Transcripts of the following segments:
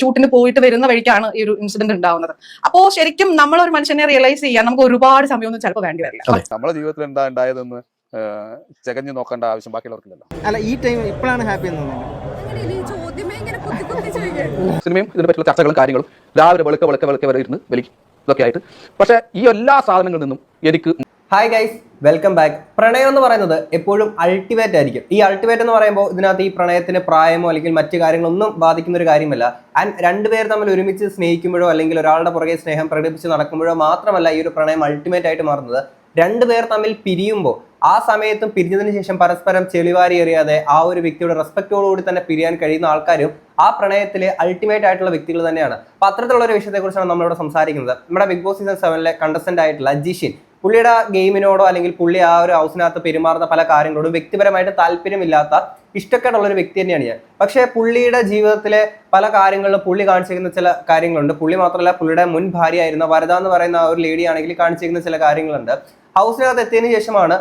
ഷൂട്ടിന് പോയിട്ട് വരുന്ന വഴിക്കാണ് ഈ ഒരു ഇൻസിഡന്റ് ഉണ്ടാവുന്നത്. അപ്പോ ശരിക്കും നമ്മൾ ഒരു മനുഷ്യനെ റിയലൈസ് ചെയ്യാൻ നമുക്ക് ഒരുപാട് സമയമൊന്നും ചിലപ്പോൾ വേണ്ടി വരില്ല. നമ്മുടെ ജീവിതത്തിൽ എന്താ ഉണ്ടായതെന്ന് ചകഞ്ഞു നോക്കേണ്ട ആവശ്യം ബാക്കിയുള്ളവർക്കില്ലല്ലോ. അല്ല ഈ ടൈം ഇപ്പോഴാണ് ഹാപ്പി എന്ന് തോന്നുന്നത്? അങ്ങനെയല്ല ഈ ചോദ്യമേ ഇങ്ങനെ കുത്തി കുത്തി ചോദിക്കുക സിനിമയും ഇതിനെ പറ്റിയുള്ള ചർച്ചകളും കാര്യങ്ങളും രാവിലെ വെളുക്ക വെളുക്ക വെളുക്ക വരെ ഇരുന്ന് വലിക്കും ഇതൊക്കെ ആയിട്ട്. പക്ഷേ ഈ എല്ലാ സാധനങ്ങളിൽ നിന്നും എനിക്ക് ഹായ് ഗൈസ് വെൽക്കം ബാക്ക് പ്രണയം എന്ന് പറയുന്നത് എപ്പോഴും അൾട്ടിമേറ്റ് ആയിരിക്കും. ഈ അൾട്ടിമേറ്റ് എന്ന് പറയുമ്പോൾ ഇതിനകത്ത് ഈ പ്രണയത്തിന് പ്രായമോ അല്ലെങ്കിൽ മറ്റു കാര്യങ്ങളൊന്നും ബാധിക്കുന്ന ഒരു കാര്യമല്ല. ആൻഡ് രണ്ടുപേർ തമ്മിൽ ഒരുമിച്ച് സ്നേഹിക്കുമ്പോഴോ അല്ലെങ്കിൽ ഒരാളുടെ പുറകെ സ്നേഹം പ്രകടിപ്പിച്ച് നടക്കുമ്പോഴോ മാത്രമല്ല ഈ ഒരു പ്രണയം അൾട്ടിമേറ്റ് ആയിട്ട് മാറുന്നത്. രണ്ടുപേർ തമ്മിൽ പിരിയുമ്പോൾ ആ സമയത്തും പിരിഞ്ഞതിന് ശേഷം പരസ്പരം ചെളിവാരി എറിയാതെ ആ ഒരു വ്യക്തിയുടെ റെസ്പെക്റ്റോടുകൂടി തന്നെ പിരിയാൻ കഴിയുന്ന ആൾക്കാരും ആ പ്രണയത്തിലെ അൾട്ടിമേറ്റ് ആയിട്ടുള്ള വ്യക്തികൾ തന്നെയാണ്. അപ്പൊ അത്തരത്തിലുള്ള ഒരു വിഷയത്തെക്കുറിച്ചാണ് നമ്മളിവിടെ സംസാരിക്കുന്നത്. നമ്മുടെ ബിഗ് ബോസ് സീസൺ സെവനിലെ കണ്ടസ്റ്റന്റ് ആയിട്ടുള്ള ജിഷിൻ പുള്ളിയുടെ ഗെയിമിനോടോ അല്ലെങ്കിൽ പുള്ളി ആ ഒരു ഹൗസിനകത്ത് പെരുമാറുന്ന പല കാര്യങ്ങളോടും വ്യക്തിപരമായിട്ട് താല്പര്യമില്ലാത്ത ഇഷ്ടക്കേടുള്ള ഒരു വ്യക്തി തന്നെയാണ് ഞാൻ. പക്ഷേ പുള്ളിയുടെ ജീവിതത്തിലെ പല കാര്യങ്ങളിലും പുള്ളി കാണിച്ചിരിക്കുന്ന ചില കാര്യങ്ങളുണ്ട്. പുള്ളി മാത്രമല്ല പുള്ളിയുടെ മുൻ ഭാര്യയായിരുന്ന വരദ എന്ന് പറയുന്ന ആ ഒരു ലേഡി ആണെങ്കിൽ കാണിച്ചിരിക്കുന്ന ചില കാര്യങ്ങളുണ്ട്. ഹൗസിനകത്ത് എത്തിയതിനു ശേഷമാണ്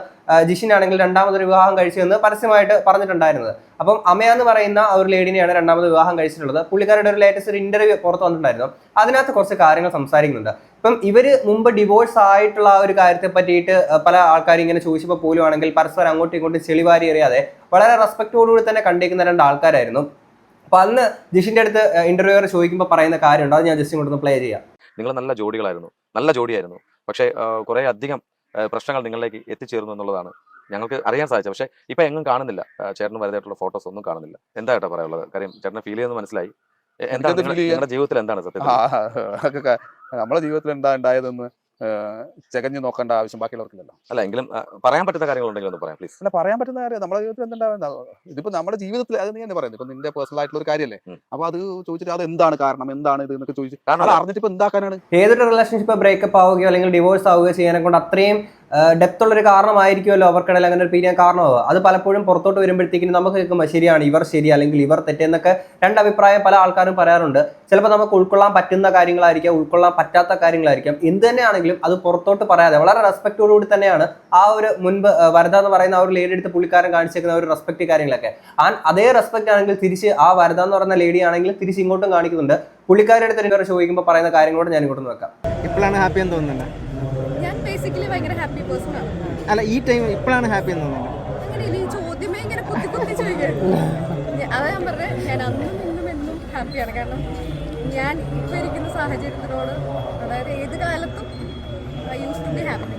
ജിഷിൻ ആണെങ്കിൽ രണ്ടാമതൊരു വിവാഹം കഴിച്ചതെന്ന് പരസ്യമായിട്ട് പറഞ്ഞിട്ടുണ്ടായിരുന്നത്. അപ്പം അമയ എന്ന് പറയുന്ന ഒരു ലേഡിനെയാണ് രണ്ടാമത് വിവാഹം കഴിച്ചിട്ടുള്ളത്. പുള്ളിക്കാരുടെ ഒരു ലേറ്റസ്റ്റ് ഒരു ഇന്റർവ്യൂ പുറത്ത് വന്നിട്ടുണ്ടായിരുന്നു. അതിനകത്ത് കുറച്ച് കാര്യങ്ങൾ സംസാരിക്കുന്നുണ്ട്. ഇപ്പം ഇവർ മുമ്പ് ഡിവോഴ്സ് ആയിട്ടുള്ള ആ ഒരു കാര്യത്തെ പറ്റിയിട്ട് പല ആൾക്കാരും ഇങ്ങനെ ചോദിച്ചപ്പോൾ പോലും ആണെങ്കിൽ പരസ്പരം അങ്ങോട്ടും ഇങ്ങോട്ടും ചെളിവാരി എറിയാതെ വളരെ റെസ്പെക്റ്റോടുകൂടി തന്നെ കണ്ടിരിക്കുന്ന രണ്ട് ആൾക്കാരായിരുന്നു. അപ്പൊ അന്ന് ജിഷിന്റെ അടുത്ത് ഇന്റർവ്യൂവർ ചോദിക്കുമ്പോൾ പറയുന്ന കാര്യമുണ്ട്. അത് ഞാൻ ജസ്റ്റ് ഇങ്ങോട്ടൊന്ന് പ്ലേ ചെയ്യാം. നിങ്ങൾ നല്ല ജോഡികളായിരുന്നു. നല്ല ജോഡിയായിരുന്നു. പക്ഷേ കുറെ അധികം പ്രശ്നങ്ങൾ നിങ്ങളിലേക്ക് എത്തിച്ചേർന്നു എന്നുള്ളതാണ് ഞങ്ങൾക്ക് അറിയാൻ സാധിച്ചത് പക്ഷേ ഇപ്പം എങ്ങും കാണുന്നില്ല ചേട്ടന് വലുതായിട്ടുള്ള ഫോട്ടോസ് ഒന്നും കാണുന്നില്ല എന്താ ഏട്ടാ പറയാനുള്ളത് കാര്യം ചേട്ടന് ഫീൽ ചെയ്യുന്നത് മനസ്സിലായി എന്താ എന്താണ് നിങ്ങളുടെ ജീവിതത്തിൽ എന്താണ് സത്യം നമ്മുടെ ജീവിതത്തിൽ എന്താ ഉണ്ടായതെന്ന് ചകഞ്ഞു നോക്കേണ്ട ആവശ്യം ബാക്കിയുള്ളവർക്കില്ലല്ലോ. അല്ല എങ്കിലും പറയാൻ പറ്റുന്ന ഒന്ന് പറയാം പ്ലീസ് അല്ല പറയാൻ പറ്റുന്ന കാര്യം നമ്മുടെ ജീവിതത്തിൽ എന്താ ഇതിപ്പോ നമ്മുടെ ജീവിതത്തിൽ അത് നീ തന്നെ പറയുന്നത്. ഇപ്പൊ നിന്റെ പേഴ്സണൽ ആയിട്ടുള്ള ഒരു കാര്യമല്ലേ. അപ്പൊ അത് ചോദിച്ചിട്ട് അത് എന്താണ് കാരണം? എന്താണ് ഇത് എന്നൊക്കെ ചോദിച്ചു. കാരണം അറിഞ്ഞിട്ട് ഇപ്പൊ എന്താക്കാനാണ്? ഏതൊരു റിലേഷൻഷിപ്പ് ബ്രേക്കപ്പ് ആവുകയോ അല്ലെങ്കിൽ ഡിവോഴ്സ് ആവുകയോ ചെയ്യാനെ കൊണ്ട് അത്രയും ഡെപ്ത് ഉള്ളൊരു കാരണമായിരിക്കുമല്ലോ അവർക്കിടയിൽ അങ്ങനെ ഒരു പിരിയാൻ കാരണമാവുക. അത് പലപ്പോഴും പുറത്തോട്ട് വരുമ്പോഴത്തേക്കും നമുക്ക് കേൾക്കുമ്പോൾ ശരിയാണ് ഇവർ ശരി അല്ലെങ്കിൽ ഇവർ തെറ്റെന്നൊക്കെ രണ്ട് അഭിപ്രായം പല ആൾക്കാരും പറയാറുണ്ട്. ചിലപ്പോൾ നമുക്ക് ഉൾക്കൊള്ളാൻ പറ്റുന്ന കാര്യങ്ങളായിരിക്കാം ഉൾക്കൊള്ളാൻ പറ്റാത്ത കാര്യങ്ങളായിരിക്കാം. എന്ത് തന്നെയാണെങ്കിലും അത് പുറത്തോട്ട് പറയാതെ വളരെ റെസ്പെക്റ്റോടുകൂടി തന്നെയാണ് ആ ഒരു മുൻപ് വരത എന്ന് പറയുന്ന ആ ഒരു ലേഡി എടുത്ത് പുള്ളിക്കാരൻ കാണിച്ചേക്കുന്ന ഒരു റെസ്പെക്ട് കാര്യങ്ങളൊക്കെ. ആ അതേ റെസ്പെക്റ്റ് ആണെങ്കിൽ തിരിച്ച് ആ വരദ എന്ന് പറയുന്ന ലേഡി ആണെങ്കിൽ തിരിച്ച് ഇങ്ങോട്ടും കാണിക്കുന്നുണ്ട്. പുള്ളിക്കാരുടെ അടുത്ത് ചോദിക്കുമ്പോൾ പറയുന്ന കാര്യങ്ങളോട് ഞാൻ ഇങ്ങോട്ട് നോക്കാം ഇപ്പോഴാണ് ഹാപ്പി എന്ന് തോന്നുന്നില്ല ഞാൻ ബേസിക്കലി ഭയങ്കര ഹാപ്പി പേഴ്സൺ ആണ്. അല്ല ഈ ടൈം ഇപ്പോഴാണ് ഹാപ്പി എന്ന് തോന്നുന്നത്. ഈ ചോദ്യമേ ഇങ്ങനെ കുത്തി കുത്തി ചോദിക്കുന്നു അതാ ഞാൻ പറഞ്ഞത് ഞാൻ അന്നും ഇന്നും എന്നും ഹാപ്പിയാണ് കാരണം ഞാൻ ഇപ്പൊ ഇരിക്കുന്ന സാഹചര്യത്തിനോട് അതായത് ഏത് കാലത്തും I use to be happy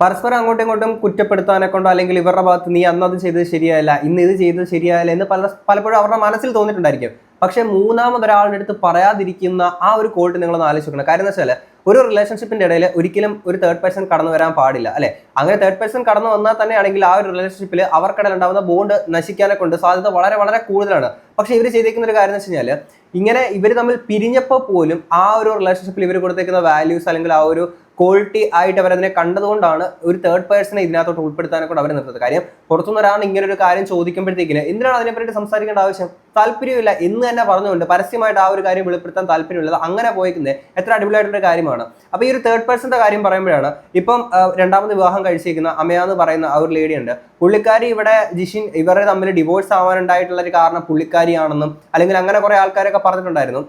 പരസ്പരം അങ്ങോട്ടും ഇങ്ങോട്ടും കുറ്റപ്പെടുത്താനെ കൊണ്ടോ അല്ലെങ്കിൽ ഇവരുടെ ഭാഗത്ത് നീ അന്ന് അത് ചെയ്തത് ശരിയായില്ല ഇന്ന് ഇത് ചെയ്തത് ശരിയായില്ല എന്ന് പല പലപ്പോഴും അവരുടെ മനസ്സിൽ തോന്നിയിട്ടുണ്ടായിരിക്കും. പക്ഷെ മൂന്നാമത് ഒരാളുടെ അടുത്ത് പറയാതിരിക്കുന്ന ആ ഒരു കോൾട്ട് നിങ്ങളൊന്ന് ആലോചിച്ച് നോക്കണം കാര്യം എന്ന് വെച്ചാൽ ഒരു റിലേഷൻഷിപ്പിന്റെ ഇടയിൽ ഒരിക്കലും ഒരു തേർഡ് പേഴ്സൺ കടന്നു വരാൻ പാടില്ല അല്ലെ? അങ്ങനെ തേർഡ് പേഴ്സൺ കടന്നു വന്നാൽ തന്നെയാണെങ്കിൽ ആ ഒരു റിലേഷൻഷിപ്പിൽ അവർക്കിടയിൽ ഉണ്ടാകുന്ന ബോണ്ട് നശിക്കാനെ കൊണ്ട് സാധ്യത വളരെ വളരെ കൂടുതലാണ്. പക്ഷെ ഇവർ ചെയ്തേക്കുന്ന ഒരു കാര്യം എന്ന് വെച്ച് കഴിഞ്ഞാൽ ഇങ്ങനെ ഇവർ തമ്മിൽ പിരിഞ്ഞപ്പോൾ പോലും ആ ഒരു റിലേഷൻഷിപ്പിൽ ഇവർ കൊടുത്തേക്കുന്ന വാല്യൂസ് അല്ലെങ്കിൽ ആ ഒരു ക്വാളിറ്റി ആയിട്ട് അവരതിനെ കണ്ടതുകൊണ്ടാണ് ഒരു തേർഡ് പേഴ്സണെ ഇതിനകത്തോട്ട് ഉൾപ്പെടുത്താനെ കൂടെ അവർ നിർത്തുന്നത്. കാര്യം പുറത്തുനിന്ന് ഒരാൾ ഇങ്ങനെ ഒരു കാര്യം ചോദിക്കുമ്പോഴത്തേക്കിന് എന്തിനാണ് അതിനെപ്പറ്റി സംസാരിക്കേണ്ട ആവശ്യം? താല്പര്യമില്ല. എന്ന് തന്നെ പറഞ്ഞുകൊണ്ട് പരസ്യമായിട്ട് ആ ഒരു കാര്യം വെളിപ്പെടുത്താൻ താല്പര്യമില്ല അങ്ങനെ പോയിക്കുന്നത് എത്ര അടിപൊളിയായിട്ടുള്ള കാര്യമാണ്. അപ്പോൾ ഈ ഒരു തേർഡ് പേഴ്സന്റെ കാര്യം പറയുമ്പോഴാണ് ഇപ്പം രണ്ടാമത് വിവാഹം കഴിച്ചിരിക്കുന്ന അമയ എന്ന് പറയുന്ന ആ ഒരു ലേഡിയുണ്ട് പുള്ളിക്കാരി ഇവിടെ ജിഷിൻ ഇവരുടെ തമ്മിൽ ഡിവോഴ്സ് ആവാനുണ്ടായിട്ടുള്ള ഒരു കാരണം പുള്ളിക്കാരിയാണെന്നും അല്ലെങ്കിൽ അങ്ങനെ കുറേ ആൾക്കാരൊക്കെ പറഞ്ഞിട്ടുണ്ടായിരുന്നു.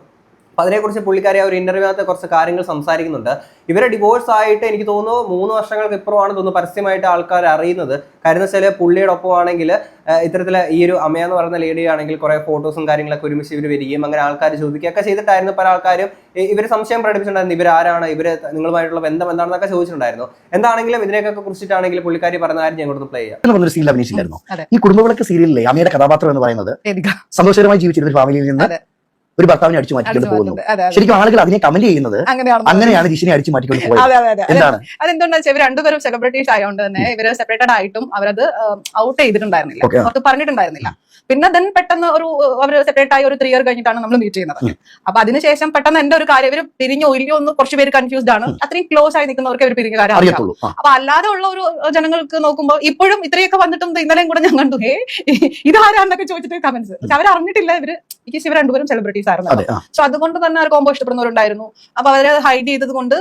അപ്പൊ അതിനെക്കുറിച്ച് പുള്ളിക്കാരി ആ ഒരു ഇന്റർവ്യൂവിനകത്ത് കുറച്ച് കാര്യങ്ങൾ സംസാരിക്കുന്നുണ്ട്. ഇവരെ ഡിവോഴ്സ് ആയിട്ട് എനിക്ക് തോന്നുന്നു മൂന്ന് വർഷങ്ങൾക്ക് ഇപ്പുറമാണ് തോന്നുന്നു പരസ്യമായിട്ട് ആൾക്കാർ അറിയുന്നത്. കാര്യം എന്ന് വെച്ചാൽ പുള്ളിയുടെ ഒപ്പമാണെങ്കിൽ ഇത്തരത്തിൽ ഈ ഒരു അമ്മ എന്ന് പറയുന്ന ലേഡി ആണെങ്കിൽ കുറെ ഫോട്ടോസും കാര്യങ്ങളൊക്കെ ഒരുമിച്ച് ഇവർ വരികയും അങ്ങനെ ആൾക്കാർ ചോദിക്കുകയൊക്കെ ചെയ്തിട്ടായിരുന്നു പല ആൾക്കാരും ഇവർ സംശയം പ്രകടിപ്പിച്ചിട്ടുണ്ടായിരുന്നു. ഇവരാരാണ് ഇവർ നിങ്ങളുമായിട്ടുള്ള ബന്ധം എന്താണെന്നൊക്കെ ചോദിച്ചിട്ടുണ്ടായിരുന്നു. എന്താണെങ്കിലും ഇതിനെയൊക്കെ കുറിച്ചിട്ടാണെങ്കിൽ പുള്ളിക്കാരി പറഞ്ഞ കാര്യം ഞാൻ കൊടുത്ത് പ്ലേ ചെയ്യാം. ഒരു സീരിയൽ അഭിനയിച്ചില്ലായിരുന്നു. ഈ കുടുംബവിളക്ക് സീരിയലിലെ അമ്മയുടെ കഥാപാത്രം എന്ന് പറയുന്നത് സന്തോഷകരമായി ജീവിച്ചിരുന്ന ഫാമിലിയിൽ നിന്ന്. ഒരു ഭർത്താവിനെ അടിച്ചു മാറ്റിക്കൊണ്ട് പോകുന്നു. ശരിക്കും ആളുകൾ അതിനെ കമന്റ് ചെയ്യുന്നത് അങ്ങനെയാണ് ജിഷിനെ അടിച്ചു മാറ്റിക്കൊണ്ട് പോയത്. എന്താണ്? വെച്ചാൽ ഇവർ രണ്ടുപേരും സെലിബ്രിറ്റീസ് ആയതുകൊണ്ട് തന്നെ ഇവർ സെപ്പറേറ്റഡ് ആയിട്ടും അവരത് ഔട്ട് ചെയ്തിട്ടുണ്ടായിരുന്നില്ല. അവർക്ക് പറഞ്ഞിട്ടുണ്ടായിരുന്നില്ല. പിന്നെ ദെൻ പെട്ടെന്ന് ഒരു അവർ സെപ്പറേറ്റ് ആയി ഒരു ത്രീ ഇയർ കഴിഞ്ഞിട്ടാണ് നമ്മൾ മീറ്റ് ചെയ്യുന്നത്. അപ്പൊ അതിനുശേഷം പെട്ടെന്ന് എന്റെ ഒരു കാര്യം ഇവർ പിരിഞ്ഞോ ഇല്ലയോ എന്ന് കുറച്ച് പേര് കൺഫ്യൂസ്ഡ് ആണ്. അത്രയും ക്ലോസ് ആയി നിൽക്കുന്നവർക്ക് അവർ പിരിഞ്ഞ കാര്യം അറിയാം. അപ്പൊ അല്ലാതെ ഉള്ള ഒരു ജനങ്ങൾക്ക് നോക്കുമ്പോൾ ഇപ്പോഴും ഇത്രയൊക്കെ വന്നിട്ടും ഇന്നലെയും കൂടെ ഞാൻ കണ്ടു. ഏ ഇതാരാന്നൊക്കെ ചോദിച്ചിട്ട് കമന്റ്സ് അവർ അറിഞ്ഞിട്ടില്ല ഇവർ. ഇവർ രണ്ടുപേരും സെലിബ്രിറ്റീസ് സീൻസ് ആയിരുന്നു സോ അതുകൊണ്ട് തന്നെ ഒരു കോമ്പോ ഇഷ്ടപ്പെടുന്നവരുണ്ടായിരുന്നു. അപ്പൊ അവരെ ഹൈഡ് ചെയ്തത് കൊണ്ട്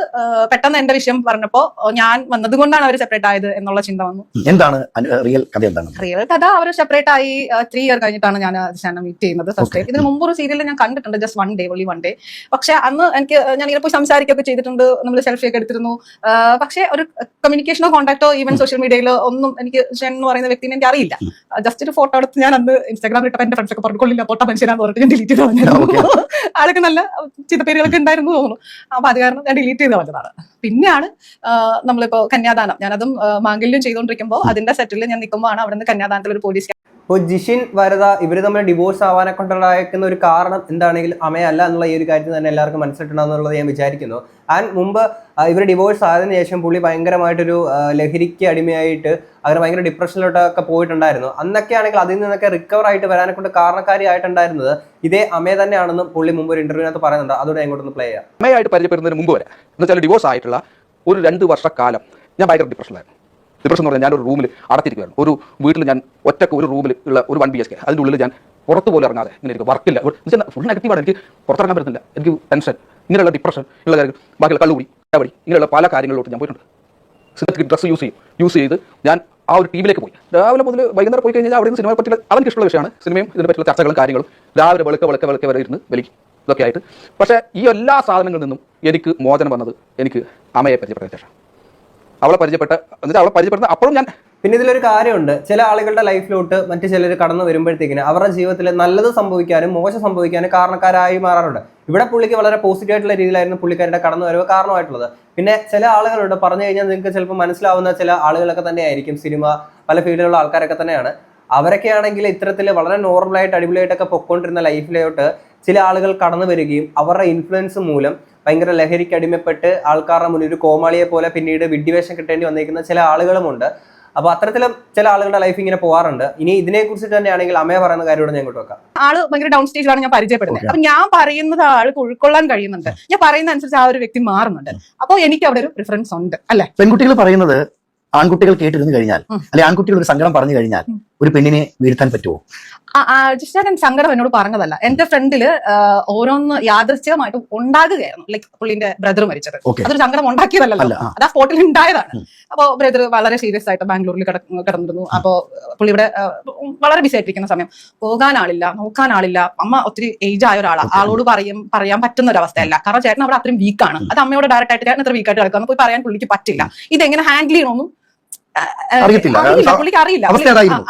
പെട്ടെന്ന് എന്റെ വിഷയം പറഞ്ഞപ്പോ ഞാൻ വന്നത് കൊണ്ടാണ് അവർ സെപ്പറേറ്റ് ആയത് എന്നുള്ള ചിന്ത വന്നു. എന്താണ് റിയൽ കഥ എന്താണ്? റിയൽ കഥ അവർ സെപ്പറേറ്റ് ആയി ത്രീ ഇയർ കഴിഞ്ഞിട്ടാണ് ഞാൻ ശാനം മീറ്റ് ചെയ്യുന്നത് ഫസ്റ്റ്. ഇതിന് മുമ്പ് ഒരു സീരിയൽ ഞാൻ കണ്ടിട്ടുണ്ട് ജസ്റ്റ് വൺ ഡേ ഒളി വൺ ഡേ പക്ഷെ അന്ന് എനിക്ക് ഞാൻ ഇങ്ങനെ പോയി സംസാരിക്കുകയൊക്കെ ചെയ്തിട്ടുണ്ട് നമ്മൾ സെൽഫി ഒക്കെ എടുത്തിരുന്നു. പക്ഷെ ഒരു കമ്മ്യൂണിക്കേഷനോ കോൺടാക്ടോ ഈവൻ സോഷ്യൽ മീഡിയയിലോ ഒന്നും എനിക്ക് ഷെൻ എന്ന് പറയുന്ന വ്യക്തിനെ എനിക്ക് അറിയില്ല. ജസ്റ്റ് ഒരു ഫോട്ടോ എടുത്ത് ഞാൻ അന്ന് ഇൻസ്റ്റാഗ്രാമിൽ ഇട്ടപ്പോൾ എന്റെ ഫ്രണ്ട്സ് ഒക്കെ പറഞ്ഞുകൊള്ളില്ല പൊട്ട മനുഷ്യനാന്ന് പറഞ്ഞിട്ട് ഞാൻ ഡിലീറ്റ് ചെയ്ത് Okay. നല്ല ചിത്തപ്പേരുകളൊക്കെ ഉണ്ടായിരുന്നു തോന്നുന്നു. അപ്പൊ അത് കാരണം ഞാൻ ഡിലീറ്റ് ചെയ്ത് കളഞ്ഞതാണ്. പിന്നെയാണ് നമ്മളിപ്പോ കന്യാദാനം. ഞാനതും മാംഗല്യം ചെയ്തുകൊണ്ടിരിക്കുമ്പോൾ അതിന്റെ സെറ്റിൽ ഞാൻ നിൽക്കുമ്പോഴാണ് അവിടെ നിന്ന് കന്യാദാനത്തിൽ ഒരു പോലീസ് ഇപ്പോൾ ജിഷിൻ വരദ ഇവർ തമ്മിൽ ഡിവോഴ്സ് ആവാനെ കൊണ്ടുണ്ടായിരിക്കുന്ന ഒരു കാരണം എന്താണെങ്കിൽ അമയല്ല എന്നുള്ള ഈ ഒരു കാര്യത്തിൽ തന്നെ എല്ലാവർക്കും മനസ്സിലിട്ടുണ്ടെന്നുള്ളത് ഞാൻ വിചാരിക്കുന്നു. ആൻഡ് മുമ്പ് ഇവർ ഡിവോഴ്സ് ആയതിനു ശേഷം പുള്ളി ഭയങ്കരമായിട്ടൊരു ലഹരിക്ക് അടിമയായിട്ട് അങ്ങനെ ഭയങ്കര ഡിപ്രഷനിലോട്ടൊക്കെ പോയിട്ടുണ്ടായിരുന്നു. അന്നൊക്കെ ആണെങ്കിൽ അതിൽ നിന്നൊക്കെ റിക്കവർ ആയിട്ട് വരാനെ കൊണ്ട് കാരണക്കാരിയായിട്ടുണ്ടായിരുന്നത് ഇതേ അമയ തന്നെയാണെന്നും പുള്ളി മുമ്പ് ഒരു ഇന്റർവ്യൂവിനകത്ത് പറയുന്നുണ്ട്. അതോടെ ഇങ്ങോട്ടൊന്ന് പ്ലേ ചെയ്യാം. അമ്മയായിട്ട് പരിചയപ്പെടുന്നതിന് മുമ്പ് വരെ എന്നുവെച്ചാൽ ഡിവോഴ്സ് ആയിട്ടുള്ള ഒരു രണ്ട് വർഷക്കാലം ഞാൻ ഭയങ്കര ഡിപ്രഷനിലായിരുന്നു ഡിപ്രഷൻ എന്ന് പറഞ്ഞാൽ ഒരു റൂമിൽ അടത്തിരിക്കുകയാണ് ഒരു വീട്ടിൽ ഞാൻ ഒറ്റയ്ക്ക് ഒരു റൂമിൽ ഉള്ള ഒരു വൺ ബി എസ് കെ അതിന്റെ ഉള്ളിൽ ഞാൻ പുറത്ത് പോലും ഇറങ്ങാതെ ഇങ്ങനെ ഇരിക്കും വർക്കില്ല ഫുൾ നെഗറ്റീവാണ് എനിക്ക് പുറത്തിറങ്ങാൻ പറ്റുന്നില്ല എനിക്ക് ടെൻഷൻ ഇങ്ങനെയുള്ള ഡിപ്രഷൻ ഉള്ള കാര്യങ്ങൾ. ബാക്കിയുള്ള കള്ളുകൂടി കബഡി ഇങ്ങനെയുള്ള പല കാര്യങ്ങളിലോട്ട് ഞാൻ പോയിട്ടുണ്ട്. സിനിമയ്ക്ക് ഡ്രസ്സ് യൂസ് ചെയ്യും. യൂസ് ചെയ്ത് ഞാൻ ആ ഒരു ടീമിലേക്ക് പോയി. രാവിലെ മുതൽ വൈകുന്നേരം പോയി കഴിഞ്ഞാൽ അവിടെ നിന്ന് സിനിമയെ പറ്റിയുള്ള അവർക്ക് ഇഷ്ടമുള്ള വിഷയമാണ്. സിനിമയും ഇതിനെ പറ്റിയുള്ള ചർച്ചകളും കാര്യങ്ങളും. രാവിലെ വെളുക്ക വെളുക്ക വെളുക്ക വരെ ഇരുന്ന് വലിക്കും ഇതൊക്കെ ആയിട്ട്. പക്ഷേ ഈ എല്ലാ സാധനങ്ങളിൽ നിന്നും എനിക്ക് മോചനം വന്നത് എനിക്ക് അമ്മയെ പരിചയപ്പെട്ട ശേഷം. അവളെ പരിചയപ്പെട്ട എന്നിട്ട് അവളെ പരിചയപ്പെടുന്ന അപ്പോഴും ഞാൻ പിന്നെ ഇതിലൊരു കാര്യമുണ്ട്. ചില ആളുകളുടെ ലൈഫിലോട്ട് മറ്റു ചിലർ കടന്നു വരുമ്പോഴത്തേക്കിന് അവരുടെ ജീവിതത്തിൽ നല്ലത് സംഭവിക്കാനും മോശം സംഭവിക്കാനും കാരണക്കാരായി മാറാറുണ്ട്. ഇവിടെ പുള്ളിക്ക് വളരെ പോസിറ്റീവ് ആയിട്ടുള്ള രീതിയിലായിരുന്നു പുള്ളിക്കാരുടെ കടന്നു വരവ് കാരണമായിട്ടുള്ളത്. പിന്നെ ചില ആളുകളുണ്ട് പറഞ്ഞു കഴിഞ്ഞാൽ നിങ്ങൾക്ക് ചിലപ്പോൾ മനസ്സിലാവുന്ന ചില ആളുകളൊക്കെ തന്നെയായിരിക്കും സിനിമ പല ഫീൽഡിലുള്ള ആൾക്കാരൊക്കെ തന്നെയാണ്. അവരൊക്കെ ആണെങ്കിൽ ഇത്തരത്തിൽ വളരെ നോർമലായിട്ട് അടിപൊളിയായിട്ടൊക്കെ പൊക്കോണ്ടിരുന്ന ലൈഫിലോട്ട് ചില ആളുകൾ കടന്നു വരികയും അവരുടെ ഇൻഫ്ലുവൻസ് മൂലം ഭയങ്കര ലഹരിക്ക് അടിമപ്പെട്ട് ആൾക്കാരുടെ മുന്നിൽ ഒരു കോമാളിയെ പോലെ പിന്നീട് വിഡ്ഢിവേഷം കിട്ടേണ്ടി വന്നിരിക്കുന്ന ചില ആളുകളുമുണ്ട്. അപ്പൊ അത്തരത്തിലും ചില ആളുകളുടെ ലൈഫ് ഇങ്ങനെ പോകാറുണ്ട് ഇനി ഇതിനെ കുറിച്ച് തന്നെയാണെങ്കിൽ അമ്മയെ പറയുന്ന കാര്യമോട് ഞാൻ ഇങ്ങോട്ട് വെക്കാം. ആൾ ഭയങ്കര ഡൗൺ സ്റ്റേജിലാണ് ഞാൻ പരിചയപ്പെടുന്നത്. അപ്പൊ ഞാൻ പറയുന്നത് ആൾക്ക് ഉൾക്കൊള്ളാൻ കഴിയുന്നുണ്ട്. ഞാൻ പറയുന്ന അനുസരിച്ച് ആ ഒരു വ്യക്തി മാറുന്നുണ്ട്. അപ്പോൾ എനിക്ക് അവിടെ ഒരു പ്രിഫറൻസ് ഉണ്ട്. അല്ലെ? പെൺകുട്ടികൾ പറയുന്നത് ആൺകുട്ടികൾ കേട്ടിരുന്നു കഴിഞ്ഞാൽ. അല്ലെ ആൺകുട്ടികൾ ഒരു സങ്കടം പറഞ്ഞു കഴിഞ്ഞാൽ. ഒരു പെണ്ണിനെ വീഴ്ത്താൻ പറ്റുമോ ജിഷ്ടാൻ സങ്കടം എന്നോട് പറഞ്ഞതല്ല. എന്റെ ഫ്രണ്ടിൽ ഓരോന്ന് യാദൃശ്ചികമായിട്ട് ഉണ്ടാകുകയായിരുന്നു. ലൈക് പുള്ളിന്റെ ബ്രദർ മരിച്ചത്. അതൊരു സങ്കടം ഉണ്ടാക്കിയതല്ലല്ലോ. അത് ആ സ്പോട്ടിൽ ഉണ്ടായതാണ്. അപ്പോ ബ്രദർ വളരെ സീരിയസ് ആയിട്ട് ബാംഗ്ലൂരിൽ കിട- കിടന്നിരുന്നു. അപ്പോ പുള്ളി ഇവിടെ വളരെ ബിസി ആയിട്ടിരിക്കുന്ന സമയം. പോകാൻ ആളില്ല നോക്കാൻ ആളില്ല അമ്മ ഒത്തിരി ഏജ് ആയ ഒരാളാണ് ആളോട് പറയും പറയാൻ പറ്റുന്ന ഒരു അവസ്ഥയല്ല കാരണം ചേട്ടൻ അവിടെ അത്രയും വീക്കാണ് അത് അമ്മയോട് ഡയറക്റ്റ് ആയിട്ട് ചേട്ടൻ ഇത്ര വീക്കായിട്ട് കിടക്കുന്നു പോയി പറയാൻ പുള്ളിക്ക് പറ്റില്ല. ഇതെങ്ങനെ ഹാൻഡിൽ ചെയ്യണമെന്നും അറിയത്തില്ല. പുള്ളിക്ക് അറിയില്ല.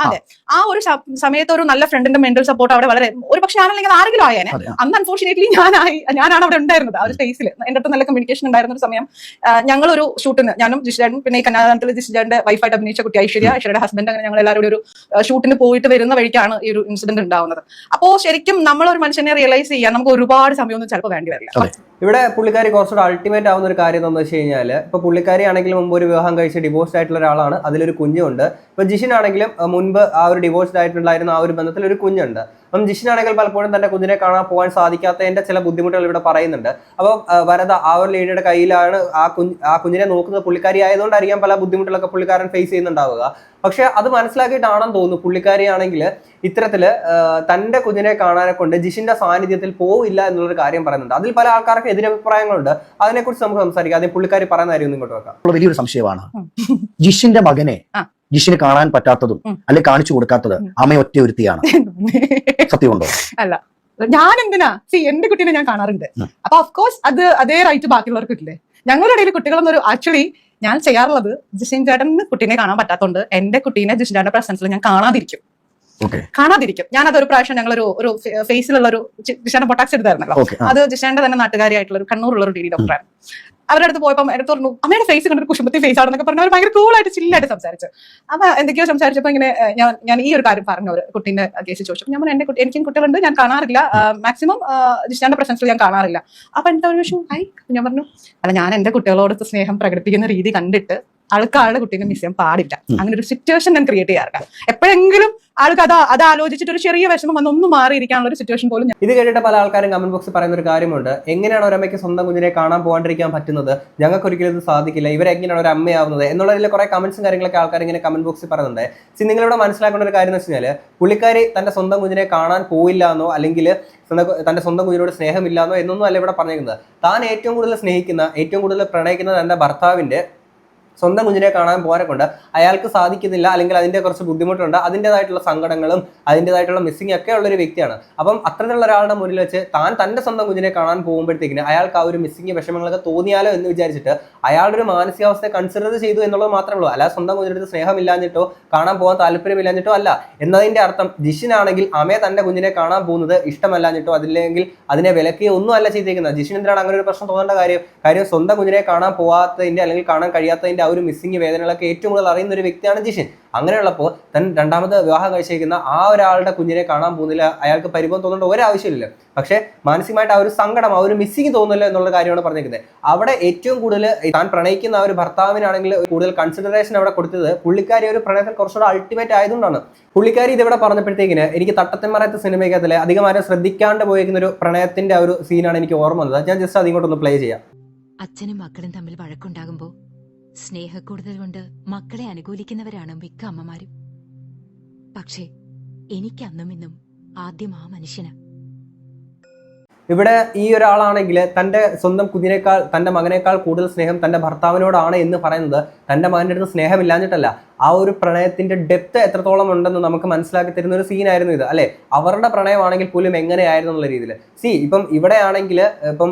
അതെ ആ ഒരു സമയത്ത് ഒരു നല്ല ഫ്രണ്ടിന്റെ മെന്റൽ സപ്പോർട്ട് അവിടെ വളരെ ഒരു പക്ഷെ ഞാനല്ലെങ്കിൽ ആരെങ്കിലും ആയേനെ. അന്ന് അൺഫോർച്ചുനേറ്റ്ലി ഞാനായി ഞാനാണ് അവിടെ ഉണ്ടായിരുന്നത്. ആ ഒരു സ്പേസിൽ എന്റെ അടുത്ത് നല്ല കമ്മ്യൂണിക്കേഷൻ ഉണ്ടായിരുന്ന ഒരു സമയം ഞങ്ങൾ ഞങ്ങളൊരു ഷൂട്ടിന് ഞാനും ജിഷ്ടാനും പിന്നെ ഈ കന്യാദാനത്തിൽ ജിഷ്ടാന്റെ വൈഫായിട്ട് അഭിനയിച്ച കുട്ടി ഐശ്വര്യ ഐശ്വര്യയുടെ ഹസ്ബൻഡ് അങ്ങനെ ഞങ്ങൾ എല്ലാവരും ഒരു ഷൂട്ടിന് പോയിട്ട് വരുന്ന വഴിക്കാണ് ഈ ഒരു ഇൻസിഡന്റ് ഉണ്ടാവുന്നത്. അപ്പോ ശരിക്കും നമ്മൾ ഒരു മനുഷ്യനെ റിയലൈസ് ചെയ്യാൻ നമുക്ക് ഒരുപാട് സമയമൊന്നും ചിലപ്പോൾ വേണ്ടി വരില്ല. ഇവിടെ പുള്ളിക്കാരി കുറച്ചുകൂടെ അൾട്ടിമേറ്റ് ആവുന്ന ഒരു കാര്യം എന്താണെന്ന് വെച്ച് കഴിഞ്ഞാൽ ഇപ്പൊ പുള്ളിക്കാരി ആണെങ്കിലും മുമ്പ് ഒരു വിവാഹം കഴിച്ച് ഡിവോഴ്സ് ആയിട്ടുള്ള ഒരാളാണ്. അതിലൊരു കുഞ്ഞുണ്ട്. ഇപ്പൊ ജിഷിൻ ആണെങ്കിലും മുൻപ് ആ ഒരു ഡിവോഴ്സ്ഡ് ആയിട്ടുണ്ടായിരുന്ന ആ ഒരു ബന്ധത്തിൽ ഒരു കുഞ്ഞുണ്ട്. അപ്പം ജിഷിനാണെങ്കിൽ പലപ്പോഴും തന്റെ കുഞ്ഞിനെ കാണാൻ പോകാൻ സാധിക്കാത്തതിന്റെ ചില ബുദ്ധിമുട്ടുകൾ ഇവിടെ പറയുന്നുണ്ട്. അപ്പോൾ വരദ ആ ഒരു ലേഡിയുടെ കയ്യിലാണ് ആ കുഞ്ഞ് ആ കുഞ്ഞിനെ നോക്കുന്നത് പുള്ളിക്കാരി ആയതുകൊണ്ടായിരിക്കാം പല ബുദ്ധിമുട്ടുകളൊക്കെ പുള്ളിക്കാരൻ ഫേസ് ചെയ്യുന്നുണ്ടാവുക. പക്ഷെ അത് മനസ്സിലാക്കിയിട്ടാണെന്ന് തോന്നുന്നു പുള്ളിക്കാരിയാണെങ്കിൽ ഇത്തരത്തിൽ ആഹ് തന്റെ കുഞ്ഞിനെ കാണാനെ കൊണ്ട് ജിഷിന്റെ സാന്നിധ്യത്തിൽ പോവില്ല എന്നുള്ളൊരു കാര്യം പറയുന്നുണ്ട്. അതിൽ പല ആൾക്കാർക്ക് എതിരഭിപ്രായങ്ങളുണ്ട്. അതിനെക്കുറിച്ച് നമുക്ക് സംസാരിക്കാം. അതിന് പുള്ളിക്കാരി പറയുന്ന കാര്യം ഒന്ന് ഇങ്ങോട്ട് വെക്കാം. വലിയൊരു സംശയമാണ്. ജിഷിന്റെ മകനെ. ജിഷിന് കാണാൻ പറ്റാത്തതും. അല്ലെ കാണിച്ചു കൊടുക്കാത്തത്. അമ്മ ഒറ്റ ഒരുത്തിയാണ് സത്യമുണ്ടോ? അല്ല. ഞാൻ എന്തിനാ സി എന്റെ കുട്ടീനെ ഞാൻ കാണാറുണ്ട്. അപ്പൊ അഫ്കോഴ്സ് അത് അതേ റൈറ്റ് ബാക്കിയുള്ളവർക്ക് ഇല്ലേ ഞങ്ങളുടെ ഇടയിൽ കുട്ടികളൊന്നൊരു ആക്ച്വലി ഞാൻ ചെയ്യാറുള്ളത് ജിഷിൻ ചേട്ടന് കുട്ടീനെ കാണാൻ പറ്റാത്തതുകൊണ്ട് എന്റെ കുട്ടീനെ ജിഷിൻ ചേട്ടന്റെ പ്രസൻസിൽ ഞാൻ കാണാതിരിക്കും. കാണാതിരിക്കും. ഞാൻ അതൊരു പ്രാവശ്യം ഞങ്ങളൊരു ഒരു ഫേസിലുള്ള ഒരു ജിഷാന്റെ പൊട്ടാക്സ് എടുത്തായിരുന്നല്ലോ. അത് ജിഷാന്റെ തന്നെ നാട്ടുകാരിയായിട്ടുള്ള ഒരു കണ്ണൂരുള്ള ഒരു ഡി ഡോക്ടറാണ് അവരുടെ അടുത്ത് പോയപ്പോൾ എടുത്ത് പറഞ്ഞു അമ്മയുടെ ഫേസ് കണ്ടൊരു കുശുമ്പത്തി ഫേസ് ആണെന്നൊക്കെ പറഞ്ഞു. അവർ ഭയങ്കര കൂളായിട്ട് ചില്ലായിട്ട് സംസാരിച്ചു. അപ്പൊ എന്തൊക്കെയോ സംസാരിച്ചപ്പോൾ ഇങ്ങനെ ഞാൻ ഞാൻ ഈ ഒരു കാര്യം പറഞ്ഞു ഒരു കുട്ടീന്റെ കേസ് ചോദിച്ചു ഞാൻ എന്റെ കുട്ടി എനിക്കും കുട്ടികളുണ്ട് ഞാൻ കാണാറില്ല. മാക്സിമം ജിഷാന്റെ പ്രസൻസിൽ ഞാൻ കാണാറില്ല. അപ്പൊ എന്താ ഒരു വിഷയം? ഹൈ ഞാൻ പറഞ്ഞു അല്ല ഞാൻ എന്റെ കുട്ടികളോട് സ്നേഹം പ്രകടിപ്പിക്കുന്ന രീതി കണ്ടിട്ട് ആൾക്ക് ആളുടെ കുട്ടീനെ മിസ് ചെയ്യാൻ പാടില്ല. അങ്ങനെ ഒരു സിറ്റുവേഷൻ ഞാൻ ക്രിയേറ്റ് ചെയ്യാറില്ല. എപ്പോഴെങ്കിലും ആൾക്ക് അത് അത് ആലോചിച്ചിട്ട് ഒരു ചെറിയ വിഷമം വന്ന് ഒന്ന് മാറിയിരിക്കാനുള്ള ഒരു സിറ്റുവേഷൻ പോലും ഇത് കേട്ടിട്ട് പല ആൾക്കാരും കമന്റ് ബോക്സിൽ പറയുന്ന ഒരു കാര്യമുണ്ട്. എങ്ങനെയാണ് ഒരു അമ്മയ്ക്ക് സ്വന്തം കുഞ്ഞിനെ കാണാൻ പോകാണ്ടിരിക്കാൻ പറ്റുന്നത്? ഞങ്ങൾക്ക് ഒരിക്കലും ഇത് സാധിക്കില്ല. ഇവരെ എങ്ങനെയാണ് ഒരു അമ്മയാവുന്നത്? എന്നുള്ളതിൽ കുറെ കമന്റ്സും കാര്യങ്ങളൊക്കെ ആൾക്കാർ ഇങ്ങനെ കമന്റ് ബോക്സിൽ പറയുന്നുണ്ട്. സി നിങ്ങളിവിടെ മനസ്സിലാക്കേണ്ട ഒരു കാര്യം എന്ന് വെച്ച് കഴിഞ്ഞാൽ പുള്ളിക്കാരി തന്റെ സ്വന്തം കുഞ്ഞിനെ കാണാൻ പോയില്ല എന്നോ അല്ലെങ്കിൽ തന്റെ സ്വന്തം കുഞ്ഞിനോട് സ്നേഹമില്ലാന്നോ എന്നൊന്നും അല്ല ഇവിടെ പറഞ്ഞിരിക്കുന്നത്. താൻ ഏറ്റവും കൂടുതൽ സ്നേഹിക്കുന്ന ഏറ്റവും കൂടുതൽ പ്രണയിക്കുന്ന തന്റെ ഭർത്താവിന്റെ സ്വന്തം കുഞ്ഞിനെ കാണാൻ പോകാനെ കൊണ്ട് അയാൾക്ക് സാധിക്കുന്നില്ല അല്ലെങ്കിൽ അതിന്റെ കുറച്ച് ബുദ്ധിമുട്ടുണ്ട് അതിന്റെതായിട്ടുള്ള സങ്കടങ്ങളും അതിന്റെതായിട്ടുള്ള മിസ്സിംഗ് ഒക്കെ ഉള്ള ഒരു വ്യക്തിയാണ്. അപ്പം അത്തരത്തിലുള്ള ഒരാളുടെ മുന്നിൽ വെച്ച് താൻ തന്റെ സ്വന്തം കുഞ്ഞിനെ കാണാൻ പോകുമ്പോഴത്തേക്കിന് അയാൾക്ക് ആ ഒരു മിസ്സിംഗ് വിഷമങ്ങളൊക്കെ തോന്നിയാലോ എന്ന് വിചാരിച്ചിട്ട് അയാളുടെ ഒരു മാനസികാവസ്ഥയെ കൺസിഡർ ചെയ്തു എന്നുള്ളത് മാത്രമേ ഉള്ളൂ സ്വന്തം കുഞ്ഞിനടുത്ത് സ്നേഹമില്ലാഞ്ഞിട്ടോ കാണാൻ പോകാൻ താല്പര്യമില്ലാഞ്ഞിട്ടോ അല്ല. എന്നതിന്റെ അർത്ഥം ജിഷിനാണെങ്കിൽ അമേ തന്റെ കുഞ്ഞിനെ കാണാൻ പോകുന്നത് ഇഷ്ടമല്ലാഞ്ഞിട്ടോ അതില്ലെങ്കിൽ അതിനെ വിലക്കുകയോ ഒന്നും അല്ല ചെയ്തേക്കുന്നത്. ജിഷിന് എന്തിനാണ് അങ്ങനെ ഒരു പ്രശ്നം തോന്നേണ്ട കാര്യം? കാര്യം സ്വന്തം കുഞ്ഞിനെ കാണാൻ പോകാത്തതിന്റെ അല്ലെങ്കിൽ കാണാൻ കഴിയാത്തതിന്റെ ആ ഒരു മിസ്സിങ് വേദനകളൊക്കെ ഏറ്റവും കൂടുതൽ അറിയുന്ന ഒരു വ്യക്തിയാണ് ജിഷൻ. അങ്ങനെയുള്ളപ്പോൾ തൻ രണ്ടാമത് വിവാഹം കഴിച്ചേക്കുന്ന ആ ഒരാളുടെ കുഞ്ഞിനെ കാണാൻ പോകുന്നില്ല. അയാൾക്ക് പരിഭവം തോന്നേണ്ട ഒരാവശ്യമില്ല പക്ഷേ മാനസികമായിട്ട് ആ ഒരു സങ്കടം ആ ഒരു മിസ്സിങ് തോന്നില്ല എന്നുള്ള കാര്യമാണ് പറഞ്ഞിരിക്കുന്നത്. അവിടെ ഏറ്റവും കൂടുതൽ താൻ പ്രണയിക്കുന്ന ആ ഒരു ഭർത്താവിനാണെങ്കിൽ കൂടുതൽ കൺസിഡറേഷൻ അവിടെ കൊടുത്തത് പുള്ളിക്കാരി ഒരു പ്രണയത്തിൽ കുറച്ചുകൂടെ അൾട്ടിമേറ്റ് ആയതുകൊണ്ടാണ്. പുള്ളിക്കാരി ഇതിവിടെ പറഞ്ഞപ്പോഴത്തേക്കിന് എനിക്ക് തട്ടത്തിന്മാരത്തെ സിനിമയ്ക്കകത്തിലെ അധികമാരും ശ്രദ്ധിക്കാണ്ട് പോയിരിക്കുന്ന ഒരു പ്രണയത്തിന്റെ ആ ഒരു സീനാണ് എനിക്ക് ഓർമ്മ വന്നത്. ഞാൻ ജസ്റ്റ് അതിങ്ങോട്ടൊന്ന് പ്ലേ ചെയ്യാം. അച്ഛനും മക്കളും തമ്മിൽ വഴക്കുണ്ടാകുമ്പോ സ്നേഹക്കൂടുതൽ കൊണ്ട് മക്കളെ അനുകൂലിക്കുന്നവരാണ് മിക്ക അമ്മമാരും. പക്ഷേ എനിക്ക് അന്നും ഇന്നും ആദ്യം ആ മനുഷ്യന്. ഇവിടെ ഈ ഒരാളാണെങ്കിൽ തന്റെ സ്വന്തം കുഞ്ഞിനേക്കാൾ തന്റെ മകനേക്കാൾ കൂടുതൽ സ്നേഹം തന്റെ ഭർത്താവിനോടാണ് എന്ന് പറയുന്നത്. തന്റെ മകന്റെ അടുത്ത് സ്നേഹമില്ലാഞ്ഞിട്ടല്ല ആ ഒരു പ്രണയത്തിന്റെ ഡെപ്ത് എത്രത്തോളം ഉണ്ടെന്ന് നമുക്ക് മനസ്സിലാക്കി തരുന്ന ഒരു സീനായിരുന്നു ഇത് അല്ലേ? അവരുടെ പ്രണയമാണെങ്കിൽ പോലും എങ്ങനെയായിരുന്നു എന്നുള്ള രീതിയിൽ. സി ഇപ്പം ഇവിടെ ആണെങ്കിൽ ഇപ്പം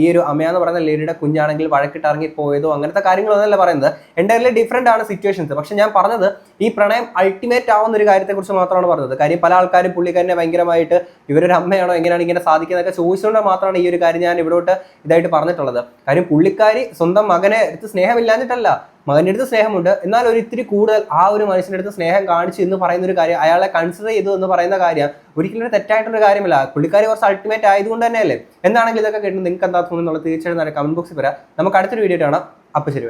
ഈ ഒരു അമ്മയാന്ന് പറയുന്ന ലേഡിയുടെ കുഞ്ഞാണെങ്കിൽ വഴക്കിട്ടിറങ്ങി പോയതോ അങ്ങനത്തെ കാര്യങ്ങളൊന്നല്ല പറയുന്നത്. എന്റയർലി ഡിഫറെന്റ് ആണ് സിറ്റുവേഷൻസ് പക്ഷെ ഞാൻ പറഞ്ഞത് ഈ പ്രണയം അൾട്ടിമേറ്റ് ആവുന്ന ഒരു കാര്യത്തെക്കുറിച്ച് മാത്രമാണ് പറഞ്ഞത്. കാര്യം പല ആൾക്കാരും പുള്ളിക്കാരനെ ഭയങ്കരമായിട്ട് ഇവരൊരു അമ്മയാണോ എങ്ങനെയാണ് ഇങ്ങനെ സാധിക്കുന്നതൊക്കെ ചോദിച്ചുകൊണ്ട് മാത്രമാണ് ഈ ഒരു കാര്യം ഞാൻ ഇവിടോട്ട് ഇതായിട്ട് പറഞ്ഞിട്ടുള്ളത്. കാര്യം പുള്ളിക്കാരി സ്വന്തം മകനെ അടുത്ത് സ്നേഹമില്ലാഞ്ഞിട്ടല്ല മകന്റെ അടുത്ത് സ്നേഹമുണ്ട്. എന്നാൽ ഒരു ഇത്തിരി കൂടുതൽ ആ ഒരു മനുഷ്യന്റെ അടുത്ത് സ്നേഹം കാണിച്ചു എന്ന് പറയുന്ന ഒരു കാര്യം അയാളെ കൺസിഡർ ചെയ്തു എന്ന് പറയുന്ന കാര്യം ഒരിക്കലും ഒരു തെറ്റായിട്ടുള്ള കാര്യമല്ല. പുള്ളിക്കാരി കുറച്ച് അൾട്ടിമേറ്റ് ആയതുകൊണ്ട് തന്നെയല്ലേ? എന്താണെങ്കിൽ ഇതൊക്കെ കേട്ട് നിങ്ങൾക്ക് എന്താ തോന്നുന്നുള്ളത് തീർച്ചയായിട്ടും കമന്റ് ബോക്സിൽ വരാം. നമുക്ക് അടുത്തൊരു വീഡിയോ കാണാം. അപ്പം ശരി.